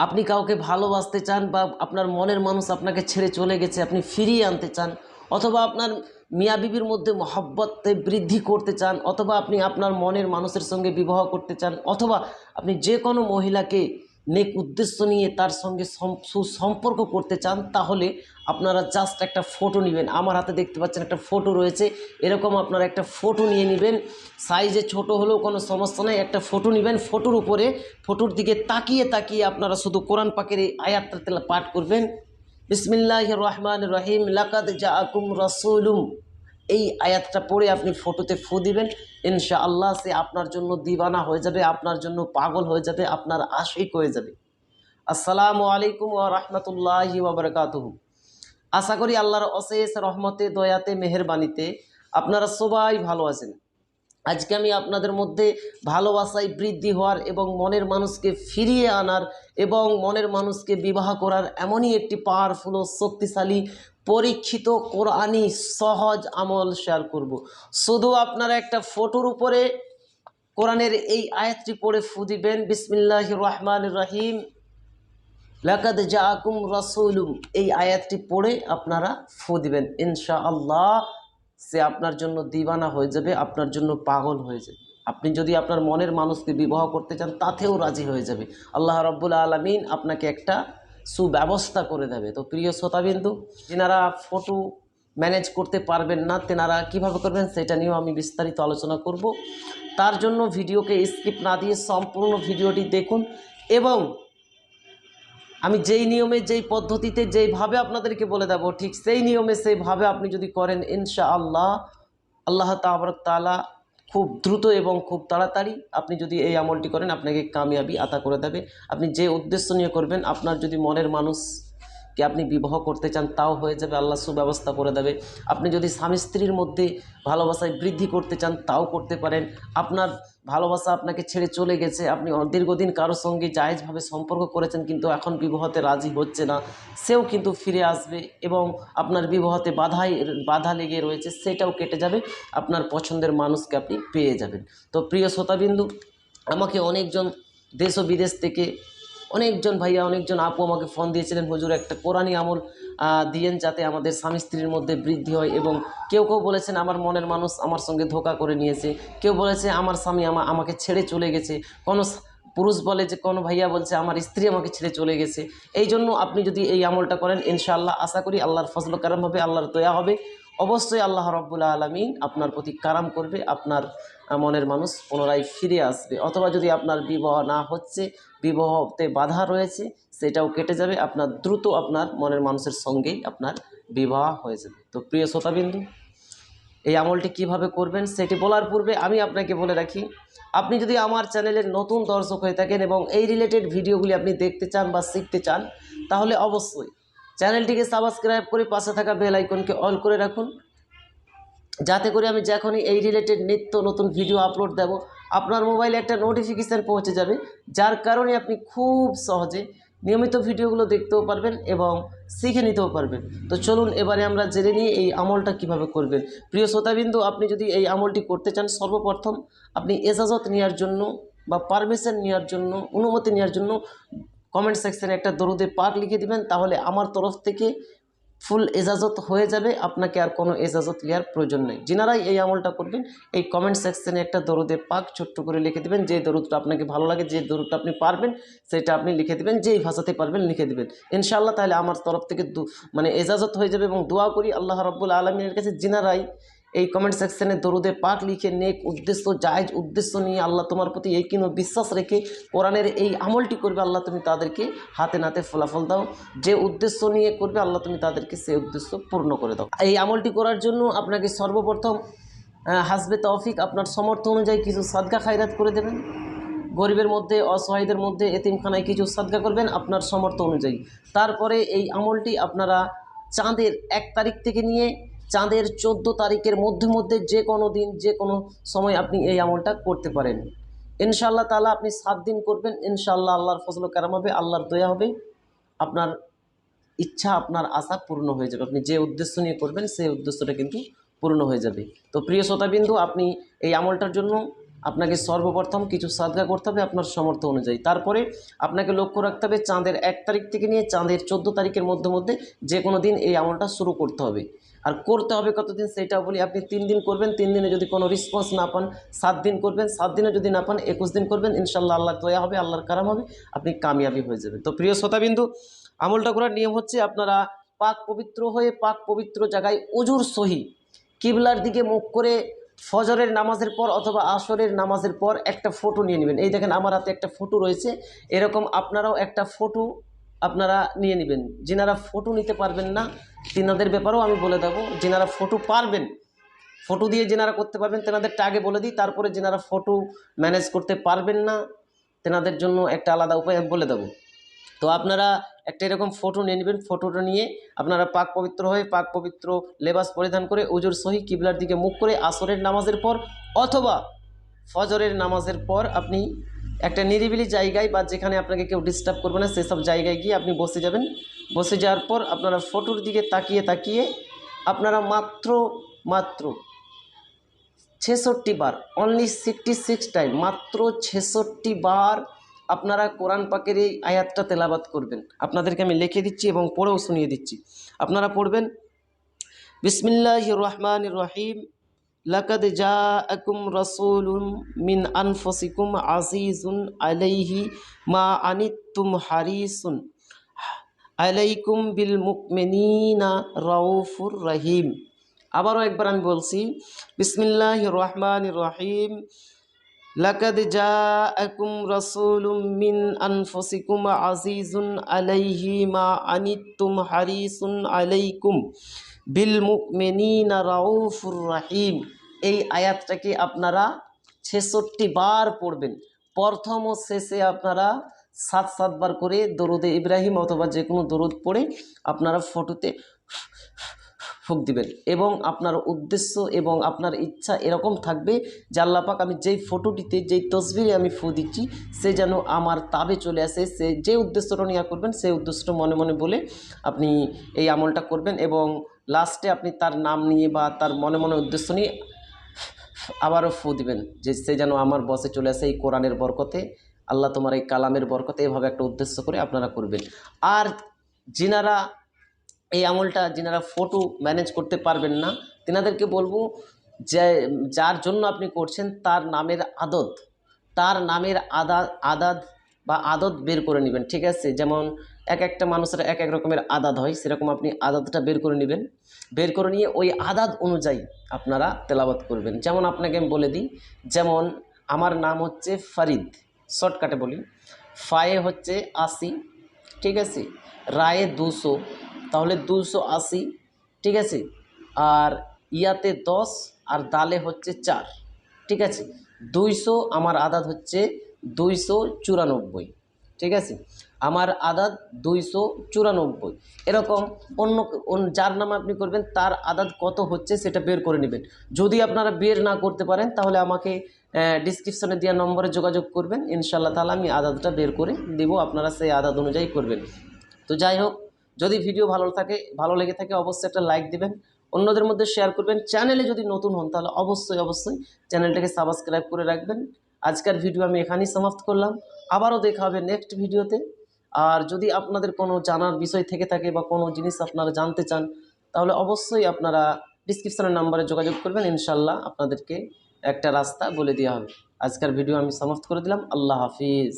আপনি কাউকে ভালোবাসতে চান বা আপনার মনের মানুষ আপনাকে ছেড়ে চলে গেছে, আপনি ফিরিয়ে আনতে চান, অথবা আপনার মিয়া বিবির মধ্যে মহব্বতে বৃদ্ধি করতে চান, অথবা আপনি আপনার মনের মানুষের সঙ্গে বিবাহ করতে চান, অথবা আপনি যে কোনো মহিলাকে নেক উদ্দেশ্য নিয়ে তার সঙ্গে সম- সুসম্পর্ক করতে চান, তাহলে আপনারা জাস্ট একটা ফটো নেবেন। আমার হাতে দেখতে পাচ্ছেন একটা ফটো রয়েছে। এরকম আপনারা একটা ফটো নিয়ে নেবেন। সাইজে ছোট হলেও কোনো সমস্যা নেই। একটা ফটো নেবেন। ফটোর উপরে ফটোর দিকে তাকিয়ে তাকিয়ে আপনারা শুধু কোরআন পাকের এই আয়াতটা পাঠ করবেন। বিসমিল্লাহ রহমান রহিম। লাকাদ জাআকুম রাসূলুম। এই আয়াতটা পড়ে আপনি ফটোতে ফু দিবেন। ইনশা আল্লাহ সে আপনার জন্য দিবানা হয়ে যাবে, আপনার জন্য পাগল হয়ে যাবে, আপনার আশিক হয়ে যাবে। আসসালামু আলাইকুম ও রাহমাতুল্লাহি ওয়া বারাকাতুহু। আশা করি আল্লাহর অশেষ রহমতে, দয়াতে, মেহেরবানিতে আপনারা সবাই ভালো আছেন। আজকে আমি আপনাদের মধ্যে ভালোবাসায় বৃদ্ধি হওয়ার এবং মনের মানুষকে ফিরিয়ে আনার এবং মনের মানুষকে বিবাহ করার এমনই একটি পাওয়ারফুল ও শক্তিশালী পরীক্ষিত কোরআনি সহজ আমল শেয়ার করব। শুধু আপনারা একটা ফটোর উপরে কোরআনের এই আয়াতটি পড়ে ফু দিবেন। বিসমিল্লাহ রহমান রহিম। লাকাদ জাআকুম রাসূলুম। এই আয়াতটি পড়ে আপনারা ফু দিবেন। ইনশা আল্লাহ সে আপনার জন্য দিবানা হয়ে যাবে, আপনার জন্য পাগল হয়ে যাবে। আপনি যদি আপনার মনের মানুষকে বিবাহ করতে চান, তাতেও রাজি হয়ে যাবে। আল্লাহ রব্বুল আলমিন আপনাকে একটা সুব্যবস্থা করে দেবে। তো প্রিয় শ্রোতাবিন্দু, যেনারা ফটো ম্যানেজ করতে পারবেন না, তেনারা কীভাবে করবেন সেটা নিয়েও আমি বিস্তারিত আলোচনা করব। তার জন্য ভিডিওকে স্কিপ না দিয়ে সম্পূর্ণ ভিডিওটি দেখুন এবং আমি যেই নিয়মে, যেই পদ্ধতিতে, যেইভাবে আপনাদেরকে বলে দেবো, ঠিক সেই নিয়মে, সেইভাবে আপনি যদি করেন ইনশা আল্লাহ আল্লাহ তালা খুব দ্রুত এবং খুব তাড়াতাড়ি আপনি যদি এই আমলটি করেন, আপনাকে কামিয়াবি আতা করে দেবে। আপনি যে উদ্দেশ্য নিয়ে করবেন, আপনার যদি মনের মানুষকে আপনি বিবাহ করতে চান, তাও হয়ে যাবে, আল্লাহ সুব্যবস্থা করে দেবে। আপনি যদি স্বামী স্ত্রীর মধ্যে ভালোবাসায় বৃদ্ধি করতে চান, তাও করতে পারেন। আপনার ভালোবাসা আপনাকে ছেড়ে চলে গেছে, আপনি দীর্ঘদিন কারোর সঙ্গে জায়েজভাবে সম্পর্ক করেছেন, কিন্তু এখন বিবাহতে রাজি হচ্ছে না, সেও কিন্তু ফিরে আসবে এবং আপনার বিবাহতে বাধাই, বাধা লেগে রয়েছে, সেটাও কেটে যাবে, আপনার পছন্দের মানুষকে আপনি পেয়ে যাবেন। তো প্রিয় শ্রোতাবিন্দু, আমাকে অনেকজন দেশ ও বিদেশ থেকে অনেকজন ভাইয়া, অনেকজন আপু আমাকে ফোন দিয়েছিলেন, হুজুর, একটা কোরআনী আমল দিয়েন যাতে আমাদের স্বামী স্ত্রীর মধ্যে বৃদ্ধি হয় এবং কেউ কেউ বলেছেন, আমার মনের মানুষ আমার সঙ্গে ধোকা করে নিয়েছে। কেউ বলেছে, আমার স্বামী আমা, আমাকে ছেড়ে চলে গেছে। কোনো পুরুষ বলে যে, কোনো ভাইয়া বলছে, আমার স্ত্রী আমাকে ছেড়ে চলে গেছে। এই জন্য আপনি যদি এই আমলটা করেন, ইনশাআল্লাহ, আশা করি আল্লাহর ফজল কারাম হবে, আল্লাহর দয়া হবে। অবশ্যই আল্লাহ রব্বুল্লা আলমিন আপনার প্রতি কারাম করবে, আপনার মনের মানুষ পুনরায় ফিরে আসবে। অথবা যদি আপনার বিবাহ না হচ্ছে, বিবাহতে বাধা রয়েছে, সেটাও কেটে যাবে। আপনার দ্রুত আপনার মনের মানুষের সঙ্গেই আপনার বিবাহ হয়ে যাবে। তো প্রিয় শ্রোতাবিন্দু, এই আমলটি কীভাবে করবেন সেটি বলার পূর্বে আমি আপনাকে বলে রাখি, আপনি যদি আমার চ্যানেলের নতুন দর্শক হয়ে থাকেন এবং এই রিলেটেড ভিডিওগুলি আপনি দেখতে চান বা শিখতে চান, তাহলে অবশ্যই চ্যানেলটিকে সাবস্ক্রাইব করে পাশে থাকা বেল আইকনকে অল করে রাখুন। যাতে করে আমি যখনই এই রিলেটেড নিত্য নতুন ভিডিও আপলোড দেব, আপনার মোবাইলে একটা নোটিফিকেশান পৌঁছে যাবে, যার কারণে আপনি খুব সহজে নিয়মিত ভিডিওগুলো দেখতেও পারবেন এবং শিখে নিতেও পারবেন। তো চলুন এবারে আমরা জেনে নিই এই আমলটা কীভাবে করবেন। প্রিয় শ্রোতাবিন্দু, আপনি যদি এই আমলটি করতে চান, সর্বপ্রথম আপনি এজাজত নেওয়ার জন্য বা পারমিশন নেওয়ার জন্য, অনুমতি নেওয়ার জন্য কমেন্ট সেকশানে একটা দরুদে পাক লিখে দিবেন, তাহলে আমার তরফ থেকে ফুল এজাজত হয়ে যাবে, আপনাকে আর কোনো এজাজত নেওয়ার প্রয়োজন নেই। যিনারাই এই আমলটা করবেন, এই কমেন্ট সেকশানে একটা দরুদে পাক ছোট্ট করে লিখে দেবেন, যে দরুদটা আপনাকে ভালো লাগে, যে দরুদটা আপনি পারবেন, সেটা আপনি লিখে দেবেন, যেই ভাষাতে পারবেন লিখে দেবেন। ইনশাআল্লাহ তাহলে আমার তরফ থেকে মানে এজাজত হয়ে যাবে এবং দোয়া করি আল্লাহ রব্বুল আলমিনের কাছে, যিনারাই এই কমেন্ট সেকশানে দরুদে পাক লিখে, নেক উদ্দেশ্য, জায়জ উদ্দেশ্য নিয়ে আল্লাহ তোমার প্রতি এই কিনো বিশ্বাস রেখে কোরআনের এই আমলটি করবে, আল্লাহ তুমি তাদেরকে হাতে নাতে ফলাফল দাও। যে উদ্দেশ্য নিয়ে করবে, আল্লাহ তুমি তাদেরকে সেই উদ্দেশ্য পূর্ণ করে দাও। এই আমলটি করার জন্য আপনাকে সর্বপ্রথম হাসবে তৌফিক আপনার সমর্থ অনুযায়ী কিছু সাদকা খায়রাত করে দেবেন। গরিবের মধ্যে, অসহায়দের মধ্যে, এতিমখানায় কিছু সাদকা করবেন আপনার সমর্থ অনুযায়ী। তারপরে এই আমলটি আপনারা চাঁদের এক তারিখ থেকে নিয়ে চাঁদের চোদ্দ তারিখের মধ্যে মধ্যে যে কোনো দিন, যে কোনো সময় আপনি এই আমলটা করতে পারেন। ইনশাআল্লাহ তালা আপনি সাত দিন করবেন। ইনশাআল্লাহ আল্লাহর ফসল কারাম হবে, আল্লাহর দয়া হবে। আপনার ইচ্ছা, আপনার আশা পূর্ণ হয়ে যাবে। আপনি যে উদ্দেশ্য নিয়ে করবেন, সেই উদ্দেশ্যটা কিন্তু পূর্ণ হয়ে যাবে। তো প্রিয় শ্রোতাবিন্দু, আপনি এই আমলটার জন্য আপনাকে সর্বপ্রথম কিছু সাদগা করতে হবে আপনার সামর্থ্য অনুযায়ী। তারপরে আপনাকে লক্ষ্য রাখতে হবে চাঁদের এক তারিখ থেকে নিয়ে চাঁদের চোদ্দ তারিখের মধ্যে মধ্যে যে কোনো দিন এই আমলটা শুরু করতে হবে। আর করতে হবে কতদিন সেটা বলি, আপনি তিন দিন করবেন, তিন দিনে যদি কোনো রিসপন্স না পান, সাত দিন করবেন, সাত দিনে যদি না পান, একুশ দিন করবেন ইনশাল্লাহ আল্লাহ দয়া হবে, আল্লাহর কারাম হবে, আপনি কামিয়াবি হয়ে যাবেন। তো প্রিয় শ্রোতাবিন্দু, আমলটা করার নিয়ম হচ্ছে আপনারা পাক পবিত্র হয়ে পাক পবিত্র জায়গায় অজুর সহি, কিবলার দিকে মুখ করে ফজরের নামাজের পর অথবা আসরের নামাজের পর একটা ফটো নিয়ে নেবেন। এই দেখেন আমার হাতে একটা ফটো রয়েছে। এরকম আপনারাও একটা ফটো আপনারা নিয়ে নেবেন। যেনারা ফটো নিতে পারবেন না, তেনাদের ব্যাপারেও আমি বলে দেবো, যেনারা ফটো পারবেন ফটো দিয়ে যেনারা করতে পারবেন তেনাদেরটা আগে বলে দিই। তারপরে যেনারা ফটো ম্যানেজ করতে পারবেন না, তেনাদের জন্য একটা আলাদা উপায় বলে দেবো। তো আপনারা একটা এরকম ফটো নিয়ে নেবেন। ফটোটা নিয়ে আপনারা পাক পবিত্র হয়ে পাক পবিত্র লেবাস পরিধান করে উজুর সহি কিবলার দিকে মুখ করে আসরের নামাজের পর অথবা ফজরের নামাজের পর আপনি একটা নিরিবিলি জায়গায় বা যেখানে আপনাকে কেউ ডিস্টার্ব করবে না, সেসব জায়গায় গিয়ে আপনি বসে যাবেন। বসে যাওয়ার পর আপনারা ফটোর দিকে তাকিয়ে তাকিয়ে আপনারা মাত্র মাত্র ছেষট্টি বার অনলি সিক্সটি সিক্স টাইম মাত্র ছেষট্টি বার আপনারা কোরআন পাকের এই আয়াতটা তেলাবাত করবেন। আপনাদেরকে আমি লিখে দিচ্ছি এবং পড়েও শুনিয়ে দিচ্ছি। আপনারা পড়বেন বিসমিল্লাহ রহমান রহিম, লাকাদ জাআকুম রাসূলুম মিন আনফুসিকুম আজিজুন আলাইহি মা আনিতুম হারিসুন, আলাইকুম বিল মুমিনিনা রউফুর রহিম। আবারও একবার আমি বলছি বিসমিল্লাহ রহমান রহিম লাকাদ জাআকুম রাসূলুম মিন আনফুসিকুম আজিজুন আলাইহি মা আনিত্তুম হারিসুন আলাইকুম বিল মুমিনিনা রাউফুর রহিম। এই আয়াতটাকে আপনারা ছেষট্টি বার পড়বেন। প্রথম ও শেষে আপনারা সাত সাতবার করে দরুদে ইব্রাহিম অথবা যে কোনো দরুদ পড়ে আপনারা ফটোতে ফুক দিবেন। এবং আপনার উদ্দেশ্য এবং আপনার ইচ্ছা এরকম থাকবে যে আল্লাপাক আমি যেই ফটোটিতে, যেই তসবিরে আমি ফু দিচ্ছি, সে যেন আমার তাবে চলে আসে, সে যে উদ্দেশ্যটা নিয়ে করবেন, সেই উদ্দেশ্যটা মনে মনে বলে আপনি এই আমলটা করবেন এবং লাস্টে আপনি তার নাম নিয়ে বা তার মনে মনে উদ্দেশ্য নিয়ে আবারও ফু দিবেন যে সে যেন আমার বসে চলে আসে এই কোরআনের বরকতে, আল্লাহ তোমার এই কালামের বরকতে, এভাবে একটা উদ্দেশ্য করে আপনারা করবেন। আর যিনারা এই আমলটা যিনারা ফটো ম্যানেজ করতে পারবেন না, তেনাদেরকে বলব যে, যার জন্য আপনি করছেন তার নামের আদত, তার নামের আদা আদাদ বা আদত বের করে নেবেন, ঠিক আছে? যেমন এক একটা মানুষের এক এক রকমের আদাদ হয়, সেরকম আপনি আদাতটা বের করে নেবেন। বের করে নিয়ে ওই আদাদ অনুযায়ী আপনারা তেলাবাত করবেন। যেমন আপনাকে আমি বলে দিই, যেমন আমার নাম হচ্ছে ফরিদ শর্টকাটে বলি। ফায়ে হচ্ছে আশি, ঠিক আছে? রায়ে দুশো তাহলে দুশো আশি, ঠিক আছে? আর ইয়াতে দশ, আর দালে হচ্ছে চার, ঠিক আছে? দুইশো, আমার আদাত হচ্ছে দুইশো চুরানব্বই, ঠিক আছে? আমার আদাত দুইশো চুরানব্বই। এরকম অন্য যার নাম আপনি করবেন, তার আদাত কত হচ্ছে সেটা বের করে নেবেন। যদি আপনারা বের না করতে পারেন, তাহলে আমাকে ডিসক্রিপশনে দেওয়া নম্বরে যোগাযোগ করবেন। ইনশাল্লাহ তাহলে আমি আদাতটা বের করে দেবো, আপনারা সেই আদাত অনুযায়ী করবেন। তো যাই হোক যদি ভিডিও ভালো থাকে, ভালো লেগে থাকে, অবশ্যই একটা লাইক দেবেন। অন্যদের মধ্যে শেয়ার করবেন। চ্যানেলে যদি নতুন হন, তাহলে অবশ্যই অবশ্যই চ্যানেলটাকে সাবস্ক্রাইব করে রাখবেন। আজকের ভিডিও আমি এখানেই সমাপ্ত করলাম। আবারও দেখা হবে নেক্সট ভিডিওতে আর যদি আপনাদের কোনো জানার বিষয় থেকে থাকে বা কোনো জিনিস আপনারা জানতে চান, তাহলে অবশ্যই আপনারা ডিসক্রিপশনের নাম্বারে যোগাযোগ করবেন। ইনশাল্লাহ আপনাদেরকে একটা রাস্তা বলে দেওয়া হবে। আজকের ভিডিও আমি সমাপ্ত করে দিলাম। আল্লাহ হাফিজ।